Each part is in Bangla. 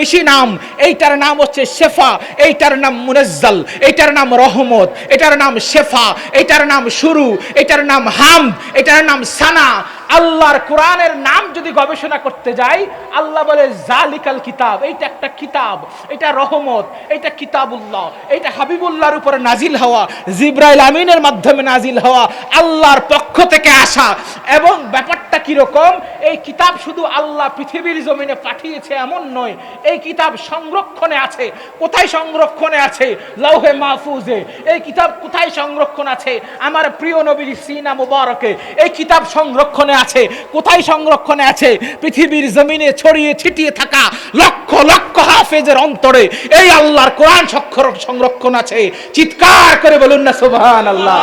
বেশি নাম, এইটার নাম হচ্ছে শেফা, এইটার নাম মুনাজ্জাল, এইটার নাম রহমত, এটার নাম শেফা এটার নাম শুরু এটার নাম হাম এটার নাম সানা। আল্লাহর কোরআনের নাম যদি গবেষণা করতে যাই, আল্লাহ বলে, জালিকাল কিতাব এইটা একটা কিতাব, এটা রহমত এটা কিতাবুল্লাহ এটা হাবিবুল্লাহর উপরে নাজিল হওয়া, জিব্রাইল আমিনের মাধ্যমে নাজিল হওয়া, আল্লাহর পক্ষ থেকে আসা। এবং ব্যাপারটা কীরকম, এই কিতাব শুধু আল্লাহ পৃথিবীর জমিনে পাঠিয়েছে এমন নয়, এই কিতাব সংরক্ষণে আছে। কোথায় সংরক্ষণে আছে? লৌহে মাহফুজে। এই কিতাব কোথায় সংরক্ষণ আছে? আমার প্রিয় নবীর সিনা মুবারকে। এই কিতাব সংরক্ষণে আছে? কোথায় সংরক্ষণে আছে? পৃথিবীর জমিনে ছড়িয়ে ছিটিয়ে থাকা লক্ষ লক্ষ হাফেজের অন্তরে এই আল্লাহর কোরআন সংরক্ষণ আছে। চিৎকার করে বলুন না সুবহান আল্লাহ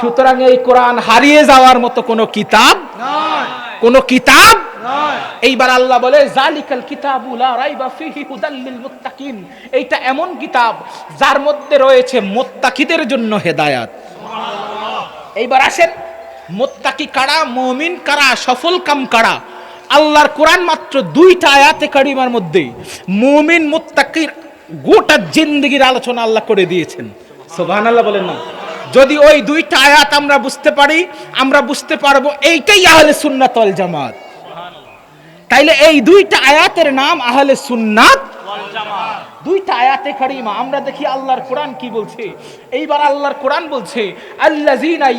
সুতরাং এই কোরআন হারিয়ে যাওয়ার মতো কোনো কিতাব কোনো কিতাব এইবার আল্লাহ বলে, জালিকাল কিতাবু লা রাইবা ফিহি মুত্তাকিন। এইটা এমন কিতাব যার মধ্যে রয়েছে মুত্তাকিদের জন্য হেদায়াত। এইবার আসেন মোত্তাকি কারা, মমিন কারা, সফল কাম কারা? আল্লাহর কোরআন মাত্র দুইটা আয়াতে কারিমার মধ্যে মুমিন মোত্তাকির গোটা জিন্দগির আলোচনা আল্লাহ করে দিয়েছেন। সোভান আল্লাহ বলেন না। যদি ওই দুইটা আয়াত আমরা বুঝতে পারি, আমরা বুঝতে পারব এইটাই আহলে সুন্নাত জামাত। তাইলে এই দুইটা আয়াতের নাম আহলে সুন্নাত দুইটা আয়াতে কারিমা, আমরা দেখি আল্লাহর কোরআন কি বলছে? এইবার আল্লাহর কোরআন বলছে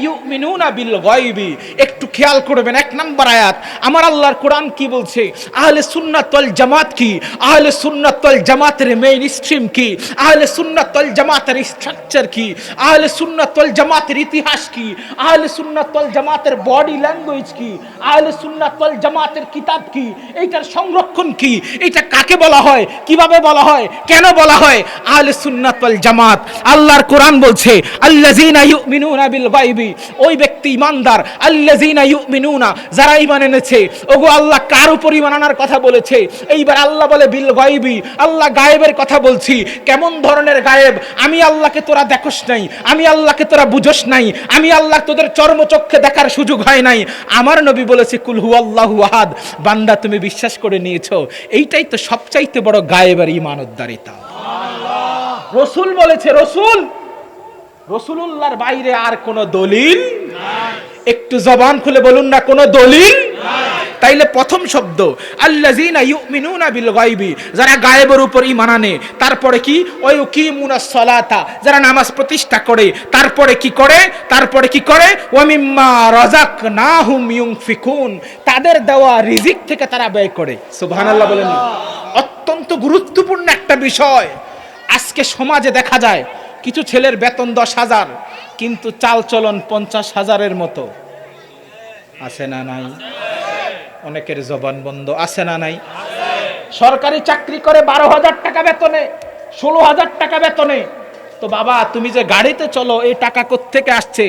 ইউমিনুনা বিল গায়বি। একটু খেয়াল করবেন, এক নাম্বার আয়াত, আমার আল্লাহর কোরআন কি বলছে? আহলে সুন্নাত ওয়াল জামাত কি? আহলে সুন্নাত ওয়াল জামাতের মেইন স্ট্রিম কি? আহলে সুন্নাত ওয়াল জামাতের স্ট্রাকচার কি? আহলে সুন্নাত ওয়াল জামাতের ইতিহাস কি? আহলে সুন্নাত ওয়াল জামাতের বডি ল্যাঙ্গুয়েজ কি? আহলে সুন্নাত ওয়াল জামাতের কিতাব কি? এইটার সংরক্ষণ কি? এটা কাকে বলা হয়? কীভাবে বলা হয়? কেন বলা হয়? আহলে সুন্নাত ওয়াল জামাত। আল্লাহর কোরআন বলছে, আল্লাযিনা ইউমিনুনা বিল গায়বি। ওই ব্যক্তি ইমানদার। আল্লাযিনা ইউমিনুনা, যারা ঈমান এনেছে। ওগো আল্লাহ কার উপর ঈমান আনার কথা বলেছে? এইবার আল্লাহ বলে, বিল গায়বি। আল্লাহ গায়েবের কথা বলছি। কেমন ধরনের গায়েব? আমি আল্লাহকে তোরা দেখোস নাই। আমি আল্লাহকে তোরা বুঝোস নাই। আমি আল্লাহ তোদের চর্মচক্ষে দেখার সুযোগ হয় নাই। আমার নবী বলেছে, কুল হু আল্লাহু আহাদ। বান্দা তুমি বিশ্বাস করে নিয়েছো। এইটাই তো সবচাইতে বড় গায়েবের ঈমানউদ্দারিতা রসুল বলেছে রসুল রসুলুল্লাহর বাইরে আর কোনো দলিল একটু জবান খুলে বলুন না কোনো দলিল তাইলে প্রথম শব্দ, আল্লাযিনা ইউমিনুনা বিল গায়বি যারা গায়েবের উপর ঈমান আনে, তারপরে কি? ওই কিমুনা সলাতা, যারা নামাজ প্রতিষ্ঠা করে, তারপরে কি করে? তারপরে কি করে? ওয়া মিম্মা রাযাকনাহুম ইউনফিকুন, তাদের দেওয়া রিজিক থেকে তারা ব্যয় করে। সুবহানাল্লাহ বলেন। অত্যন্ত গুরুত্বপূর্ণ একটা বিষয়। আজকে সমাজে দেখা যায়, কিছু ছেলের বেতন দশ হাজার, কিন্তু চাল চলন পঞ্চাশ হাজারের মতো। আছে না নাই? অনেকের জবান বন্ধ আছে না নাই? সরকারি চাকরি করে বারো হাজার টাকা বেতনে, ষোলো হাজার টাকা বেতনে। তো বাবা, তুমি যে গাড়িতে চলো, এই টাকা কোত্থেকে আসছে?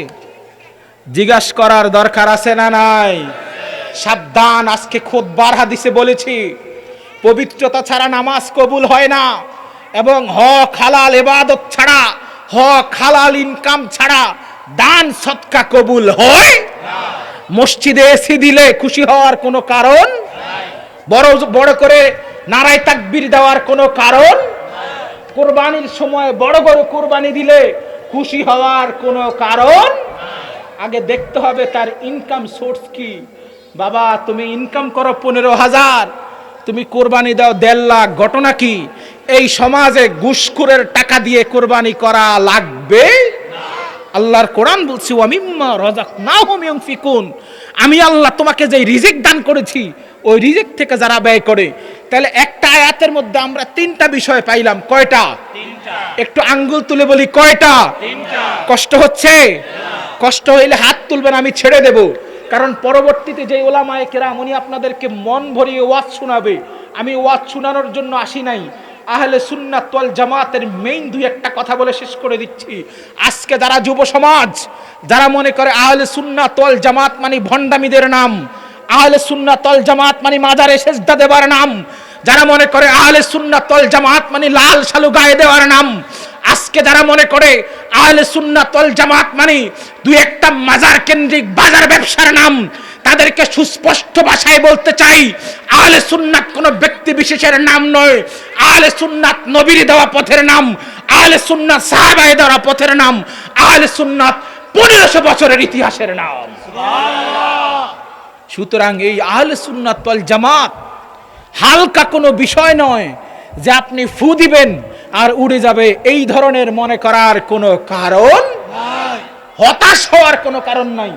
জিজ্ঞাস করার দরকার আছে না নাই? সাবধান, আজকে খোদ বার হাদিসে বলেছি। পবিত্রতা ছাড়া নামাজ কবুল হয় না। এবং হক, হালাল এবাদত ছাড়া, হক, হালাল ইনকাম ছাড়া দান সৎকা কবুল হয় মসজিদে এসি দিলে খুশি হওয়ার কোনো কারণ? বড় বড় করে নারায় তাকবির দেওয়ার কোনো কারণ? কোরবানির সময় বড় বড় কোরবানি দিলে খুশি হওয়ার কোনো কারণ? আগে দেখতে হবে তার ইনকাম সোর্স কি। বাবা, তুমি ইনকাম করো পনেরো হাজার, তুমি কোরবানি দাও দেড় লাখ, ঘটনা কি? এই সমাজে ঘুষখোরের টাকা দিয়ে কোরবানি করা লাগবে? আল্লাহর কোরআন বলছি ওয়ামিম্মা রাজাক না হুম ফিকুন আমি আল্লাহ তোমাকে যে রিজিক দান করেছি ওই রিজিক থেকে যারা ব্যয় করে। তাহলে একটা আয়াতের মধ্যে আমরা তিনটা বিষয় পাইলাম। কয়টা? একটু আঙ্গুল তুলে বলি কয়টা? কষ্ট হচ্ছে? কষ্ট হইলে হাত তুলবেন আমি ছেড়ে দেব। কারণ পরবর্তীতে যে ওলামায়ে কেরাম উনি আপনাদেরকে মন ভরিয়ে ওয়াজ শোনাবে। আমি ওয়াজ শোনানোর জন্য আসি নাই। আহলে সুন্নাত ওয়াল জামাতের মেইন দুই একটা কথা বলে শেষ করে দিচ্ছি। আজকে যারা যুব সমাজ, যারা মনে করে আহলে সুন্নাত ওয়াল জামাত মানে ভণ্ডামিদের নাম, আহলে সুন্নাত ওয়াল জামাত মানে মাজারে সেজদা দেবার নাম, যারা মনে করে আহলে সুন্নাত ওয়াল জামাত মানে লাল শালু গায়ে দেওয়ার নাম, আজকে যারা মনে করে আহলে সুন্নাত ওয়াল জামাত মানে দুই একটা মাজার কেন্দ্রিক বাজার ব্যবসার নাম তাদেরকে সুস্পষ্ট ভাষায় বলতে চাই, আহলে সুন্নাত কোন ব্যক্তি বিশেষের নাম নয়। আহলে সুন্নাত নবীর দেওয়া পথের নাম, আহলে সুন্নাত সাহাবায়ে দেওয়া পথের নাম, আহলে সুন্নাত পনেরোশো বছরের ইতিহাসের নাম। সুতরাং এই আহলে সুন্নাত ওয়াল জামাত হালকা কোনো বিষয় নয় যে আপনি ফু দিবেন আর উড়ে যাবে। এই ধরনের মনে করার কোনো কারণ হতাশ হওয়ার কোনো কারণ নাই।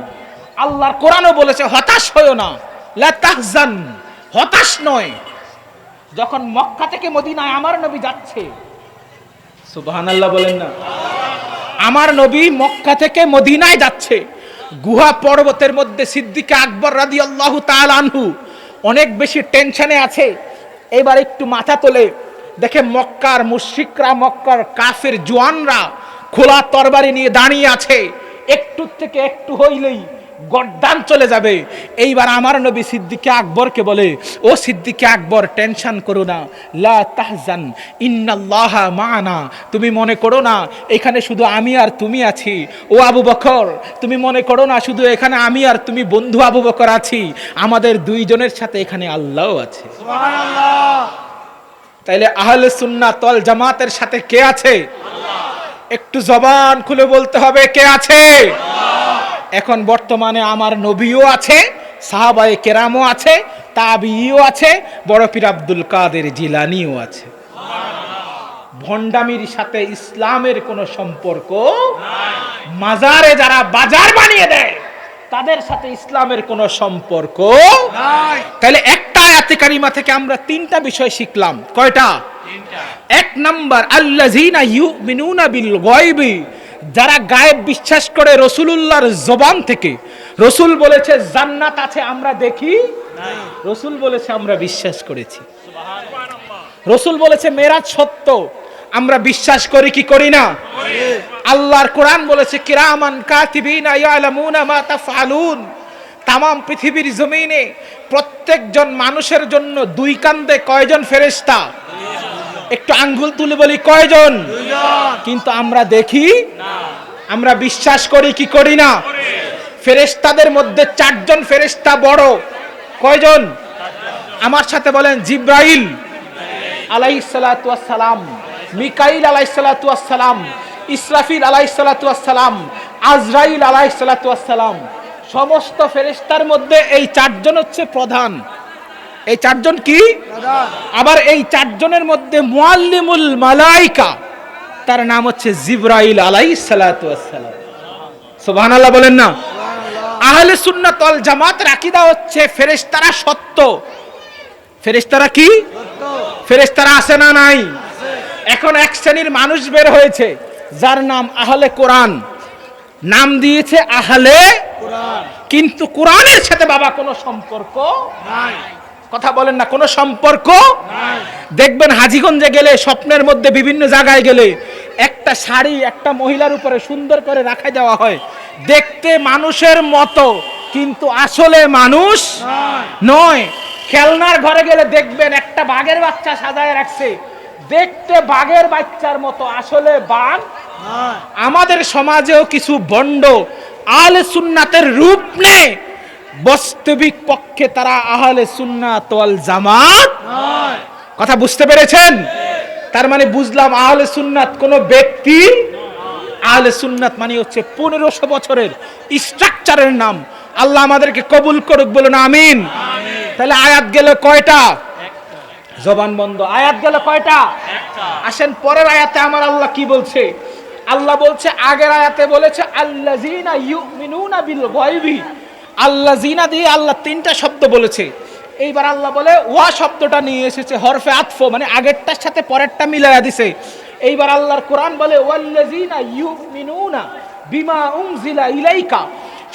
আল্লাহর কোরআনও বলেছে, হতাশ হয়েও না। লা তাহজান, হতাশ নয়। যখন মক্কা থেকে মদিনায় আমার নবী যাচ্ছে, সুবহানাল্লাহ বলেন না, আমার নবী মক্কা থেকে মদিনায় যাচ্ছে, গুহা পর্বতের মধ্যে সিদ্দিকে আকবর রাদি আল্লাহ আনহু অনেক বেশি টেনশনে আছে। এবার একটু মাথা তোলে, দেখে মক্কার মুশরিকরা, মক্কার কাফের জোয়ানরা খোলা তরবারি নিয়ে দাঁড়িয়ে আছে। একটু থেকে একটু হইলেই গড্ডান চলে যাবে। এইবার আমার নবী সিদ্দিকে আকবরকে বলে ও সিদ্দিকে আকবর টেনশন করো না। লা তাহজান ইন্নাল্লাহ মানা। তুমি মনে করো না এখানে শুধু আমি আর তুমি আছি। ও আবু বকর তুমি মনে করো না শুধু এখানে আমি আর তুমি বন্ধু আবু বকর আছি। আমাদের দুইজনের সাথে এখানে আল্লাহও আছে। তাইলে আহলে সুন্নাত তল জামাতের সাথে কে আছে? একটু জবান খুলে বলতে হবে কে আছে? এখন বর্তমানে আমার নবীও আছে সাহাবায়ে কেরামও আছে তাবিও আছে বড় পীর আব্দুল কাদের জিলানিও আছে। ভণ্ডামির সাথে ইসলামের কোনো সম্পর্ক মাজারে যারা বাজার বানিয়ে দেয় তাদের সাথে ইসলামের কোনো সম্পর্ক তাহলে একটা আয়াতে কারিমা থেকে আমরা তিনটা বিষয় শিখলাম। কয়টা? এক নাম্বার আল্লাযীনা ইউমিনুনা বিল গায়বি। যারা গায়েব বিশ্বাস করে রসুলুল্লাহর জবান থেকে রসুল বলেছে জান্নাত আছে আমরা দেখি। রসুল বলেছে আমরা বিশ্বাস করেছি। রসুল বলেছে মেরাজ সত্য আমরা বিশ্বাস করি কি করি না? আল্লাহর কোরআন বলেছে কিরামান কাতিবিনা ইয়ালামুনা মা তাফআলুন। তাম পৃথিবীর জমিনে প্রত্যেকজন মানুষের জন্য দুই কান্দে কয়জন ফেরেশতা? একটু আঙ্গুল তুলে বলি কয়জন? কিন্তু আমরা দেখি আমরা বিশ্বাস করি কি করি না? ফেরেশতাদের মধ্যে চারজন ফেরেশতা বড়। কয়জন? আমার সাথে বলেন জিব্রাইল আলাইসালাম মিকাইল আলাইসালাম ইসরাফিল আলাইসালাম আজরাইল আলাইসালাম সমস্ত ফেরেশতার মধ্যে এই চারজন হচ্ছে প্রধান। এই চারজন কি? আবার এই চারজনের মধ্যে মুআল্লিমুল মালাইকা, তার নাম হচ্ছে জিব্রাইল আলাইসালাম সুবহানাল্লাহ বলেন না? আহলে সুন্নাত ওয়াল জামাতের আকীদা হচ্ছে ফেরেশতারা সত্য। ফেরেশতারা কি? ফেরেশতারা আছে না নাই? এখন এক শ্রেণির মানুষ বের হয়েছে, যার নাম আহলে কোরআন। নাম দিয়েছে আহলে কিন্তু কোরআনের সাথে বাবা কোনো সম্পর্ক কথা বলেন না কোনো সম্পর্ক দেখবেন হাজিগঞ্জে গেলে স্বপ্নের মধ্যে বিভিন্ন জায়গায় গেলে একটা শাড়ি একটা মহিলার উপরে সুন্দর করে রাখা দেওয়া হয়। দেখতে মানুষের মতো কিন্তু আসলে মানুষ নয়। খেলনার ঘরে গেলে দেখবেন একটা বাঘের বাচ্চা সাজায় রাখছে। দেখতে বাঘের বাচ্চার মতো আসলে বাঘ আমাদের সমাজেও কিছু বন্ড আলে সুন্নাতের রূপ নেয় বাস্তবিক পক্ষে তারা আহলে সুন্নাত ওয়াল জামাত। কথা বুঝতে পেরেছেন? তার মানে বুঝলাম আহলে সুন্নাত কোন ব্যক্তি আহলে সুন্নাত মানে হচ্ছে পনেরোশো বছরের স্ট্রাকচারের নাম। আল্লাহ আমাদেরকে কবুল করুক, বলুন আমিন। তাহলে আয়াত গেল কয়টা? জবান বন্ধ। আয়াত গেল কয়টা? আসেন, পরের আয়াতে আমার আল্লাহ কি বলছে? আল্লাহ বলছে, আগের আয়াতে বলেছে ইউমিনুনা বিল গায়বি। আল্লাযীনা দিয়ে আল্লাহ তিনটা শব্দ বলেছে। এইবার আল্লাহ বলে ওয়া শব্দটা নিয়ে এসেছে হরফে আতফ মানে আগেরটার সাথে পরেরটা মিলাইয়া দিছে। এইবার আল্লাহর কোরআন বলে ইউমিনুনা বিমা উনজিলা ইলাইকা।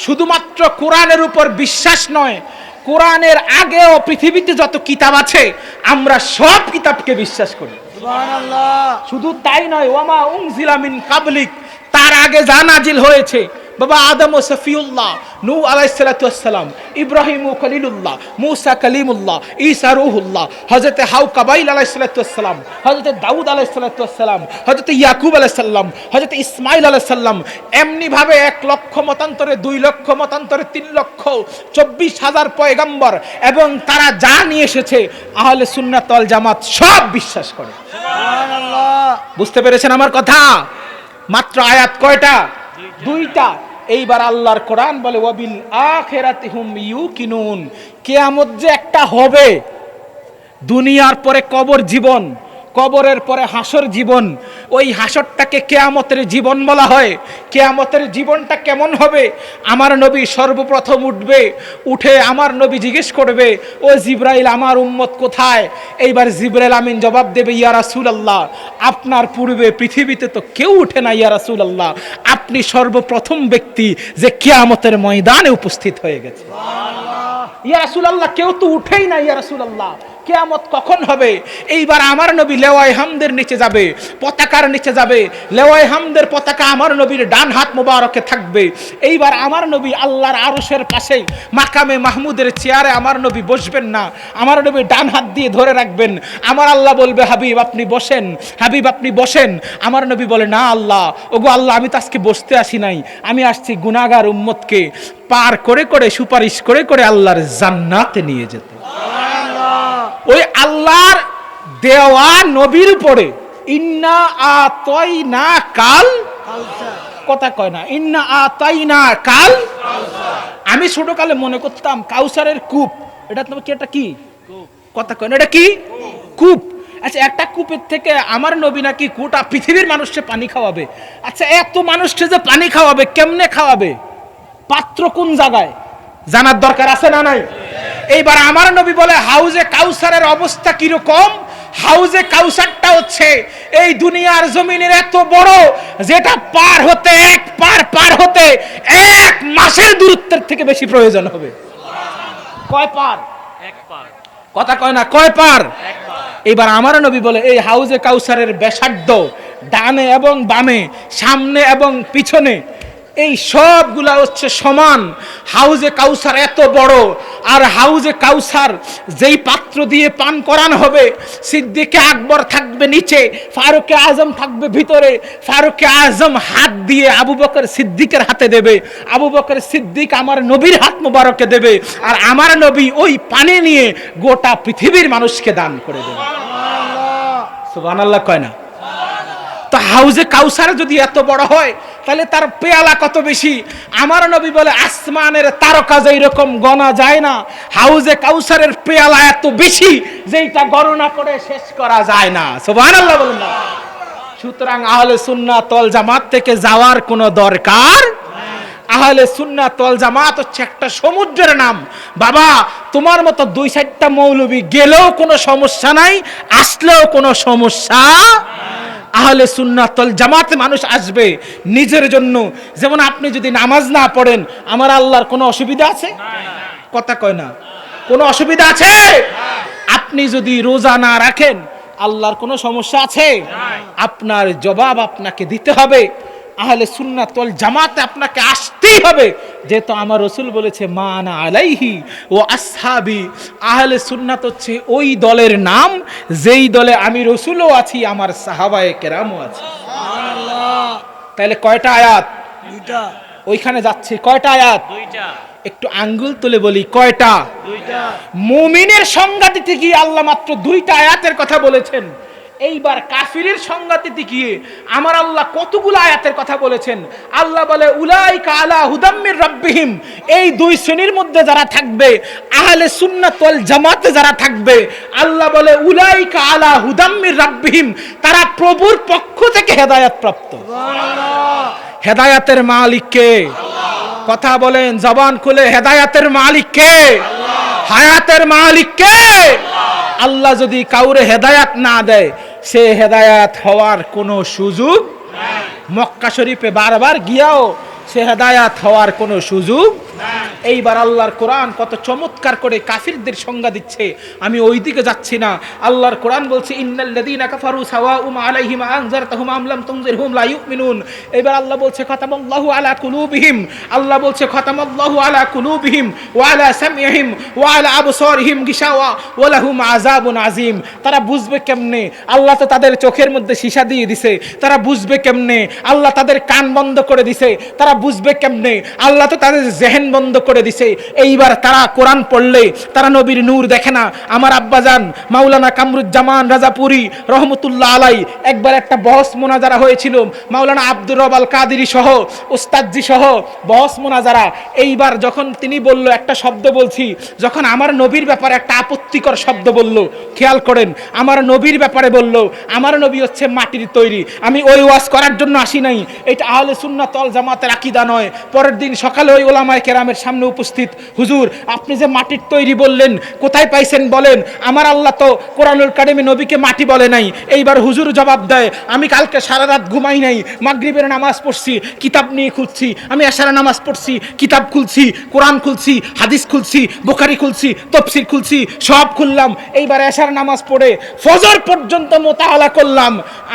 শুধুমাত্র কোরআনের উপর বিশ্বাস নয় কোরআনের আগেও পৃথিবীতে যত কিতাব আছে আমরা সব কিতাবকে বিশ্বাস করি। শুধু তাই নয় ওয়ামা উনজিলা মিন কাবলিক তার আগে যা নাজিল হয়েছে বাবা আদম ও সফিউল্লাহ নূ আলাইসালাম ইব্রাহিম ও খলিলুল্লাহ মুসা কালিমুল্লাহ ঈসা রুহুল্লাহ হজরত হাউ কাবাইল আলাইসালাম হজরত দাউদ আলাইসালাম হজরত ইয়াকুব আলাইসাল্লাম হজরত ইসমাইল আলাইসাল্লাম এমনিভাবে এক লক্ষ মতান্তরে দুই লক্ষ মতান্তরে তিন লক্ষ চব্বিশ হাজার পয়গাম্বর এবং তারা যা নিয়ে এসেছে আহলে সুন্নাত ওয়াল জামাত সব বিশ্বাস করে। বুঝতে পেরেছেন আমার কথা? মাত্র আয়াত কয়টা? দুইটা। এইবার আল্লাহর কোরআন বলে, ওয়াবিল ইউ কিনুন কেয়ামত যে একটা হবে, দুনিয়ার পরে কবর জীবন। কবরের পরে হাসর জীবন ওই হাসরটাকে কেয়ামতের জীবন বলা হয়। কেয়ামতের জীবনটা কেমন হবে? আমার নবী সর্বপ্রথম উঠবে উঠে আমার নবী জিজ্ঞেস করবে ও জিব্রাইল আমার উম্মত কোথায়? এইবার জিব্রাইল আমিন জবাব দেবে ইয়া রাসূল আল্লাহ আপনার পূর্বে পৃথিবীতে তো কেউ উঠে না ইয়া রাসূল আল্লাহ আপনি সর্বপ্রথম ব্যক্তি যে কেয়ামতের ময়দানে উপস্থিত হয়ে গেছে। ইয়া রাসূলুল্লাহ কেউ তো উঠেই না ইয়া রাসূলুল্লাহ। কেয়ামত কখন হবে? এইবার আমার নবী লেওয়াই হামদের নিচে যাবে, পতাকার নিচে যাবে। লেওয়াই হামদের পতাকা আমার নবীর ডান হাত মোবারকে থাকবে। এইবার আমার নবী আল্লাহর আরশের পাশেই, মাকামে মাহমুদের চেয়ারে আমার নবী বসবেন না। আমার নবী ডান হাত দিয়ে ধরে রাখবেন। আমার আল্লাহ বলবে, হাবিব, আপনি বসেন। হাবিব, আপনি বসেন। আমার নবী বলে, না আল্লাহ, ওগো আল্লাহ, আমি তো আজকে বসতে আসি নাই। আমি আসছি গুনাগার উম্মতকে পার করে করে, সুপারিশ করে করে আল্লাহর জান্নাতে নিয়ে যেতে। ওই আল্লাহর দেওয়া নবীর উপরে। ইন্না আতই না কাল। কথা কয় না। ইন্না আতাই না কাল। আমি ছোটকালে মনে করতাম কাউসারের কূপ। এটা তোমার কি, এটা কি? কথা কয় না। এটা কি? কূপ। আচ্ছা একটা কূপের থেকে আমার নবী নাকি গোটা পৃথিবীর মানুষকে পানি খাওয়াবে। আচ্ছা এত মানুষকে যে পানি খাওয়াবে, কেমনে খাওয়াবে? পাত্র কোন জায়গায়? জানার দরকার আছে না নাই? এইবার আমার নবী বলে হাউজে কাউসারের অবস্থা কীরকম? হাউজে কাউসারটা হচ্ছে এই দুনিয়ার জমিনের এত বড় যেটা পার হতে এক পার পার হতে এক মাসের দূরত্বের থেকে বেশি প্রয়োজন হবে। কয় পার? কথা কয় না কয় পার? এবার আমার নবী বলে এই হাউজে কাউসারের ব্যাসার্ধ ডানে এবং বামে সামনে এবং পিছনে এই সবগুলা হচ্ছে সমান। হাউজে কাউসার এত বড়, আর হাউজে কাউসার যেই পাত্র দিয়ে পান করানো হবে, সিদ্দিকে আকবর থাকবে নিচে, ফারুকে আজম থাকবে ভিতরে, ফারুকে আজম হাত দিয়ে আবু বকর সিদ্দিকের হাতে দেবে, আবু বকর সিদ্দিক আমার নবীর হাত মোবারকে দেবে, আর আমার নবী ওই পানি নিয়ে গোটা পৃথিবীর মানুষকে দান করে দেবে। সুবহানাল্লাহ। কয় না? তো হাউজে কাউসার যদি এত বড় হয় তাহলে তার পেয়ালা কত বেশি? আমার নবী বলে, আসমানের তারকা যেই রকম গণা যায় না, হাউজে কাউসারের পেয়ালা এত বেশি যেটা গণনা করে শেষ করা যায় না। সুবহানাল্লাহ বলুন সুতরাং আহলে সুন্নাত তল জামাত থেকে যাওয়ার কোনো দরকার আহলে সুন্নাত তল জামাত হচ্ছে একটা সমুদ্রের নাম। বাবা, তোমার মতো দুই চারটা মৌলবী গেলেও কোনো সমস্যা নাই, আসলেও কোনো সমস্যা আহলে সুন্নাতল জামাতে মানুষ আসবে নিজের জন্য। যেমন আপনি যদি নামাজ না পড়েন, আমার আল্লাহর কোনো অসুবিধা আছে? কথা কয় না। কোনো অসুবিধা আছে? আপনি যদি রোজা না রাখেন, আল্লাহর কোনো সমস্যা আছে? আপনার জবাব আপনাকে দিতে হবে। আহলে সুন্নাতল জামাতে আপনাকে আসতেই হবে। যেহেতু আমার রসুল বলেছে মানা আলাইহি ও আসহাবি আহলে সুন্নাত হচ্ছে ওই দলের নাম যেই দলে আমি রসুলও আছি আমার সাহাবায়ে কেরামও আছে। তাহলে কয়টা আয়াত? ওইখানে যাচ্ছে কয়টা আয়াত? একটু আঙ্গুল তুলে বলি কয়টা? মুমিনের সংজ্ঞা দিতে গিয়ে আল্লাহ মাত্র দুইটা আয়াতের কথা বলেছেন। এইবার কাফিরের সংজ্ঞা দিতে গিয়ে আমার আল্লাহ কতগুলো আয়াতের কথা বলেছেন। আল্লাহ বলে উলাই কালা হুদাম্মির রব্বিহিম। এই দুই শ্রেণির মধ্যে যারা থাকবে আহলে সুন্নাত ওয়াল জামাতে যারা থাকবে আল্লাহ বলে উলাই কালা হুদাম্মির রব্বিহিম। তারা প্রভুর পক্ষ থেকে হেদায়েত প্রাপ্ত। হেদায়াতের মালিক কে? কথা বলেন জবান খুলে হেদায়াতের মালিক কে? হায়াতের মালিক কে? আল্লাহ যদি কাউরে হেদায়াত না দেয় সে হেদায়াত হওয়ার কোনো সুযোগ মক্কা শরীফে বারবার গিয়াও সে হেদায়াত হওয়ার কোনো সুযোগ এইবার আল্লাহর কোরআন কত চমৎকার করে কাফিরদের সংজ্ঞা দিচ্ছে। আমি ওই দিকে যাচ্ছি না। আল্লাহর কোরআন বলছে এবার আল্লাহ বলছে আলা কুলুবিহিম। আল্লাহ বলছে আলা কুলুবিহিম ওয়া আলা সামইহিম ওয়া আলা ওয়া লাহুম আযাবুন আযীম। তারা বুঝবে কেমনে? আল্লাহ তো তাদের চোখের মধ্যে সীসা দিয়ে দিছে। তারা বুঝবে কেমনে? আল্লাহ তাদের কান বন্ধ করে দিছে। তারা বুঝবে কেমনে? আল্লাহ তো তাদের জেহেন বন্ধ করে দিছে। এইবার তারা কোরআন পড়লে, তারা নবীর নূর দেখে না। আমার আব্বাজান মাওলানা কামরুজ্জামান রাজাপুরি রহমতুল্লাহ আলাই, একবার একটা বহস মোনাজারা হয়েছিল। মাওলানা আব্দুর রব আল কাদিরি সহ, উস্তাদজি সহ বহস মোনাজারা। এইবার যখন তিনি বলল একটা শব্দ বলছি, যখন আমার নবীর ব্যাপারে একটা আপত্তিকর শব্দ বলল, খেয়াল করেন, আমার নবীর ব্যাপারে বলল, আমার নবী হচ্ছে মাটির তৈরি। আমি ওই ওয়াজ করার জন্য আসি নাই। এটা আহলে সুন্নাত ওয়াল জামাতের আকিদা নয়। পরের দিন সকালে ওই ওলামায়ে কেরামের সামনে উপস্থিত, হুজুর, আপনি যে মাটির তৈরি বললেন, কোথায় পাইছেন বলেন? আমার আল্লাহ তো কোরআনুল কারিমে নবীকে মাটি বলে নাই। এইবার হুজুর জবাব দেয়, আমি কালকে সারা রাত ঘুমাই নাই, মাগরিবের নামাজ পড়ছি, কিতাব নিয়ে খুলছি আমি এশারা নামাজ পড়ছি, কিতাব খুলছি, কোরআন খুলছি, হাদিস খুলছি, বোখারি খুলছি, তফসির খুলছি, সব খুললাম। এইবার এশার নামাজ পড়ে ফজর পর্যন্ত মোতালা করলাম।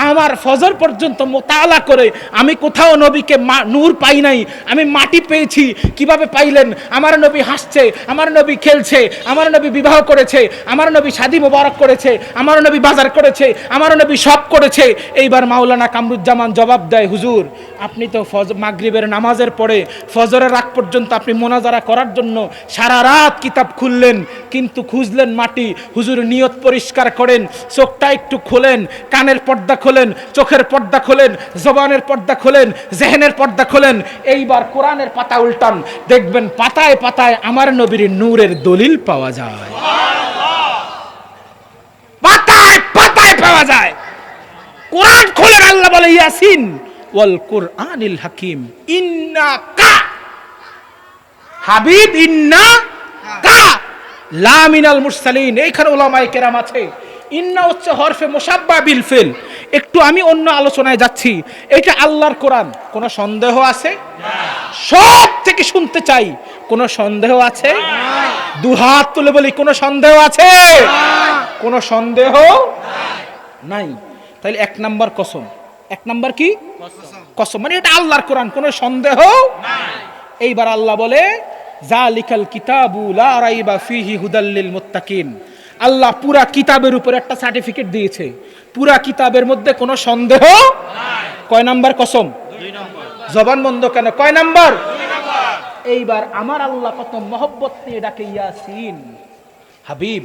আমার ফজর পর্যন্ত মোতালা করে আমি কোথাও নবীকে নূর পাই নাই। আমি মাটি পেয়েছি। কীভাবে পাইলেন? আমার নবী হাসছে, আমার নবী খেলছে, আমার নবী বিবাহ করেছে, আমার নবী শাদী মোবারক করেছে, আমার নবী বাজার করেছে, আমার নবী সব করেছে। এইবার মাওলানা কামরুজ্জামান জবাব দেয়, হুজুর, আপনি তো ফজ, মাগরিবের নামাজের পরে ফজরের রাগ পর্যন্ত আপনি মোনাজারা করার জন্য সারা রাত কিতাব খুললেন, কিন্তু খুঁজলেন মাটি। হুজুর, নিয়ত পরিষ্কার করেন, চোখটা একটু খোলেন, কানের পর্দা খোলেন, চোখের পর্দা খোলেন, জবানের পর্দা খোলেন, জেহেনের পর্দা খোলেন এইবার কোরআনের পাতা উল্টান। দেখবেন পাতায় পাতায় আমার নবীর নূরের দলিল পাওয়া যায়। পাতায় পাতায় পাওয়া যায়। কোরআন খোলেন, আল্লাহ বলে, ইয়াসিন ওয়াল কুরআনিল হাকিম। ইন্না কা। হাবিব, ইন্না কা। লা মিনাল মুরসালিন। এইখানে ওলামায়ে কেরাম আছে। ইন্না হচ্ছে হরফে মুসাব্বা বিল ফিল। একটু আমি অন্য আলোচনায় যাচ্ছি। এটা আল্লাহর কোরআন। কোনো সন্দেহ আছে? সব থেকে শুনতে চাই, কোনো সন্দেহ আছে? দু হাত তুলে বলি, কোনো সন্দেহ আছে? কোনো সন্দেহ নাই। তাহলে এক নাম্বার কসম। এক নাম্বার কি? কসম। মানে এটা আল্লাহর কোরআন, কোনো সন্দেহ এইবার আল্লাহ বলে, জালিকাল কিতাবু লা রাইবা ফিহি হুদাল্লিল মুত্তাকিন। আল্লাহ পুরা কিতাবের উপর একটা সার্টিফিকেট দিয়েছে। পুরা কিতাবের মধ্যে কোনো সন্দেহ কয় নাম্বার কসম? জবান বন্ধ কেন? কয় নাম্বার? এইবার আমার আল্লাহ কত মহব্বত নিয়ে ডাকে ইয়াসিন। হাবিব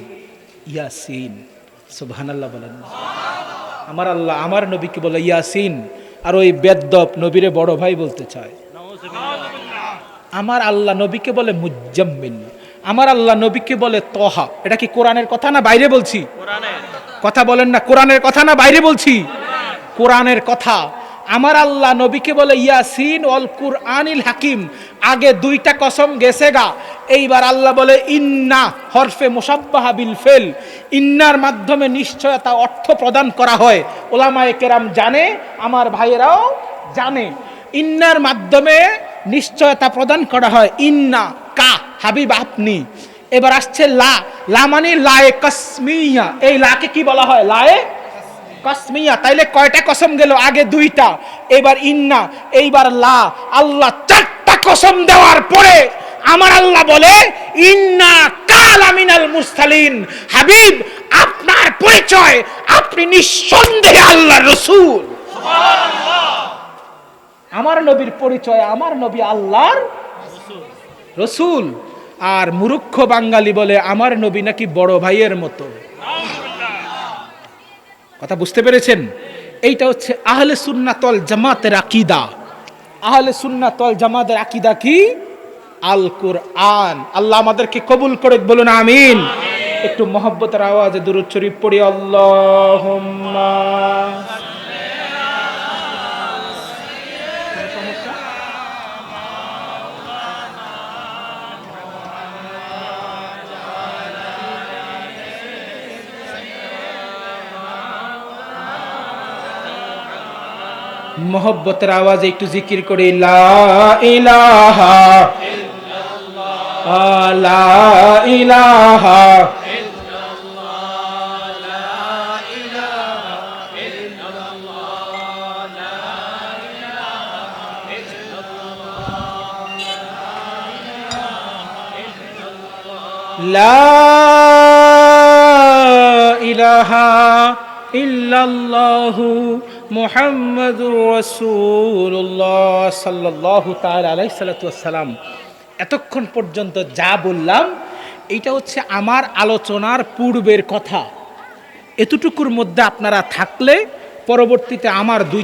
ইয়াসিন। সুবহান আল্লাহ বলেন আমার আল্লাহ আমার নবীকে বলে ইয়াসিন। আর ওই বেদ্যপ নবীরে বড় ভাই বলতে চায়। আমার আল্লাহ নবীকে বলে মুজাম্মিল আমার আল্লাহ নবীকে বলে তহা। এটা কি কোরআনের কথা না বাইরে বলছি? কথা বলেন না, কোরআনের কথা না বাইরে বলছি? কোরআনের কথা। আমার আল্লাহ নবীকে বলে ইয়াসিন অল কুরআনিল হাকিম। আগে দুইটা কসম গেছে গা। এইবার আল্লাহ বলে ইন্না, হরফে মুসাব্বাহা বিল ফেল। ইন্নার মাধ্যমে নিশ্চয়তা, অর্থ প্রদান করা হয়। ওলামায়ে কেরাম জানে, আমার ভাইয়েরাও জানে। ইন্নার মাধ্যমে নিশ্চয়তা প্রদান করা হয়। ইন্না, কা। হাবিব, আপনি। এবার আসছে লা। লা মানে লায়ে কসমিয়া। এই লাকে কি বলা হয়? লায়ে কসমিয়া। তাইলে কয়টা কসম গেল? আগে দুইটা। এবার ইন্না, এইবার লা। আল্লাহ চারটা কসম দেওয়ার পরে আমার আল্লাহ বলে, ইন্না কাল আমিনাল মুস্তালিন হাবিব, আপনার পরিচয়, আপনি নিঃসন্দেহে আল্লাহর রসূল। আমার নবীর পরিচয়, আমার নবী আল্লাহর রসুল। আর মুরুক্ষ বাঙালি বলে আমার নবী নাকি বড় ভাইয়ের মতো। কথা বুঝতে পেরেছেন? এইটা হচ্ছে আহলে সুন্নাতল জামাতের আকিদা। আহলে সুন্নাতল জামাতের আকিদা কি? আল কোরআন আল্লাহ আমাদেরকে কবুল করে বলুন আমিন। একটু মহব্বতের আওয়াজে দুরুদ শরীফ পড়ি, আল্লাহুম্মা। মহব্বতের আওয়াজে একটু জিকির করে লা ইলাহা লা মোহাম্মদুর রসুল্লাহ সাল্লাহ তাল আলাই সালাতাম এতক্ষণ পর্যন্ত যা বললাম, এইটা হচ্ছে আমার আলোচনার পূর্বের কথা। এতটুকুর মধ্যে আপনারা থাকলে পরবর্তীতে আমার দুই